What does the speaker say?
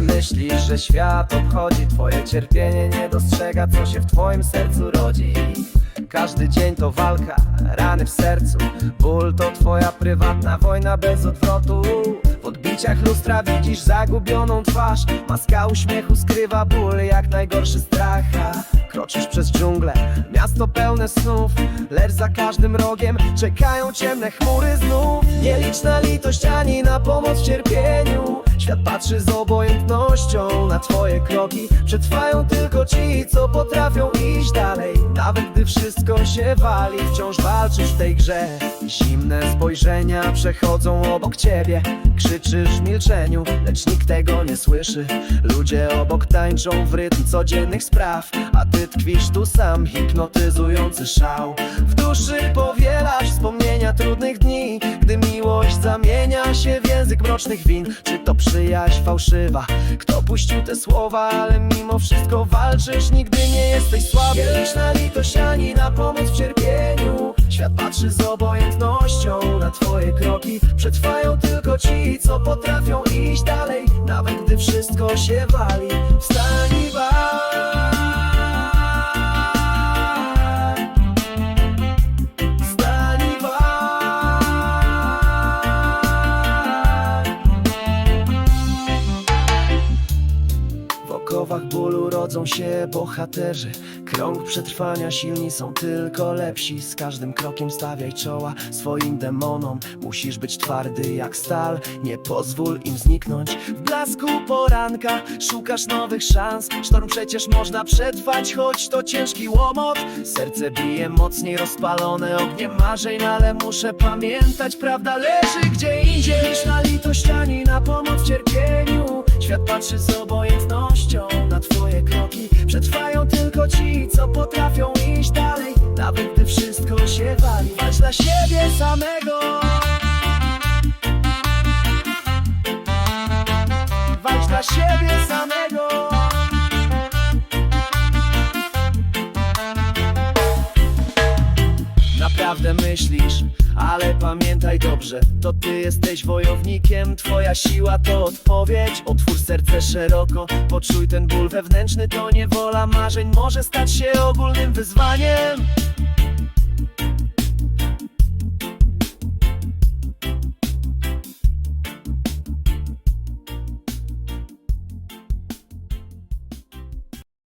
Myślisz, że świat obchodzi. Twoje cierpienie Nie dostrzega, co się w twoim sercu rodzi. Każdy dzień to walka, rany w sercu. Ból to twoja prywatna wojna bez odwrotu. W odbiciach lustra widzisz zagubioną twarz. Maska uśmiechu skrywa ból jak najgorszy strach. Kroczysz przez dżunglę, miasto pełne snów Lecz za każdym rogiem czekają ciemne chmury znów. Nieliczna litość ani na pomoc w cierpieniu. Świat patrzy z obojętnością na twoje kroki. Przetrwają tylko ci, co potrafią iść dalej. Nawet gdy wszystko się wali, wciąż walczysz w tej grze. Zimne spojrzenia przechodzą obok ciebie Krzyczysz w milczeniu, lecz nikt tego nie słyszy. Ludzie obok tańczą w rytm codziennych spraw A ty tkwisz tu sam, hipnotyzujący szał. W duszy powielasz wspomnienia trudnych dni Gdy miłość zamienia się w język mrocznych win. Czy to przyjaźń fałszywa? Kto puścił te słowa? Ale mimo wszystko walczysz, nigdy nie jesteś słaby. Liczysz na litość ani na pomoc w cierpieniu. Świat patrzy z obojętnością twoje kroki Przetrwają tylko ci, co potrafią iść dalej Nawet gdy wszystko się wali W okowach bólu rodzą się bohaterzy. Krąg przetrwania silni są tylko lepsi. Z każdym krokiem stawiaj czoła swoim demonom. Musisz być twardy jak stal Nie pozwól im zniknąć. W blasku poranka szukasz nowych szans. Sztorm przecież można przetrwać, choć to ciężki łomot. Serce bije mocniej rozpalone ogniem marzeń Ale muszę pamiętać, prawda leży gdzie indziej. Niż na litość ani na pomoc cierpieniu. Świat patrzy z obojętnością Przetrwają tylko ci, co potrafią iść dalej Nawet gdy wszystko się wali. Walcz dla siebie samego. Walcz dla siebie samego. Naprawdę myślisz, ale pamiętaj dobrze To ty jesteś wojownikiem, twoja siła to odpowiedź. Otwórz serce szeroko, poczuj ten ból wewnętrzny To niewola marzeń. Może stać się ogólnym wyzwaniem